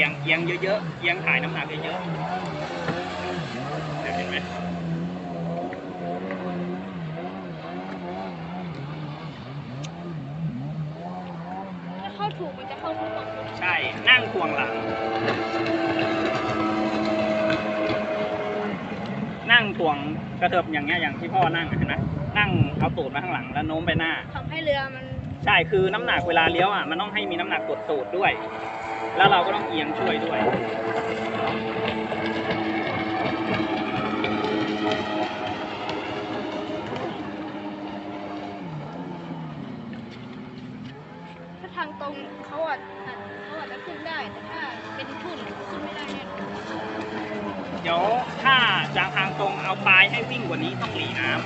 เยอะๆเอียงถ่ายน้ำหนักเยอะๆเดี๋ยวเห็นไหมถ้าเข้าถูกมันจะเข้าทุกตรงใช่นั่งควงหลัง นั่งถ่วงกระเถิบอย่างเงี้ยอย่างที่พ่อนั่งอะเห็นไหมนั่งเอาตูดมาข้างหลังแล้วโน้มไปหน้า ทำให้เรือมัน ใช่คือน้ำหนักเวลาเลี้ยวอะมันต้องให้มีน้ำหนักกดตูดด้วย แล้วเราก็ต้องเอียงช่วยด้วย ถ้าทางตรงเขาอาจเขาอาจจะขึ้นได้ แต่ถ้าเป็นทุ่นขึ้นไม่ได้แน่นอนเดี๋ยวถ้าจากทางตรงเอาปลายให้วิ่งกว่านี้ต้องหลีน้ำ